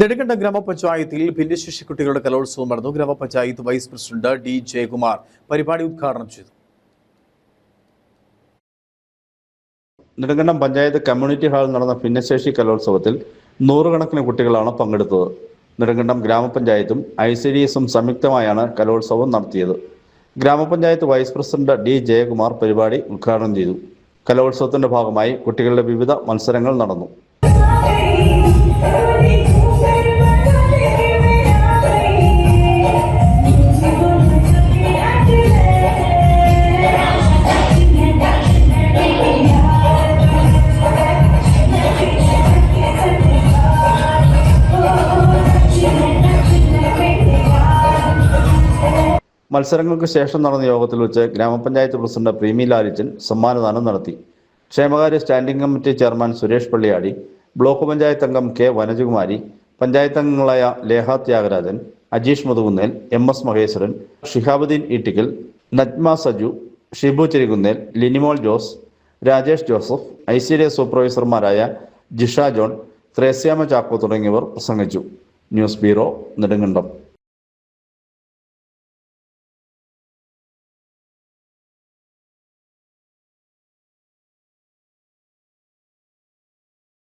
നെടുങ്കണ്ടം ഗ്രാമപഞ്ചായത്തിൽ ഭിന്നശേഷി കുട്ടികളുടെ കലോത്സവം നടന്നു. ഗ്രാമപഞ്ചായത്ത് വൈസ് പ്രസിഡന്റ് ഡി ജയകുമാർ പരിപാടി ഉദ്ഘാടനം ചെയ്തു. നെടുങ്കണ്ടം പഞ്ചായത്ത് കമ്മ്യൂണിറ്റി ഹാളിൽ നടന്ന ഭിന്നശേഷി കലോത്സവത്തിൽ നൂറുകണക്കിന് കുട്ടികളാണ് പങ്കെടുത്തത്. നെടുങ്കണ്ടം ഗ്രാമപഞ്ചായത്തും ഐ സി ഡി എസും സംയുക്തമായാണ് കലോത്സവം നടത്തിയത്. ഗ്രാമപഞ്ചായത്ത് വൈസ് പ്രസിഡന്റ് ഡി ജയകുമാർ പരിപാടി ഉദ്ഘാടനം ചെയ്തു. കലോത്സവത്തിന്റെ ഭാഗമായി കുട്ടികളുടെ വിവിധ മത്സരങ്ങൾ നടന്നു. മത്സരങ്ങൾക്ക് ശേഷം നടന്ന യോഗത്തിൽ വെച്ച് ഗ്രാമപഞ്ചായത്ത് പ്രസിഡന്റ് പ്രീമി ലാലിച്ചൻ സമ്മാനദാനം നടത്തി. ക്ഷേമകാര്യ standing committee chairman Suresh Palliyadi block panchayat അംഗം കെ വനജകുമാരി പഞ്ചായത്ത് അംഗങ്ങളായ Leha Thyagarajan Ajeesh Muthukunnel M S Maheswaran Shihabuddin Eettikkal Najma Saju Shibu Cherikunnel Linimol Jose Rajesh Joseph I C D S സൂപ്പർവൈസർമാരായ Jisha John Thresiamma Chacko തുടങ്ങിയവർ പ്രസംഗിച്ചു. News bureau Nedumkandam.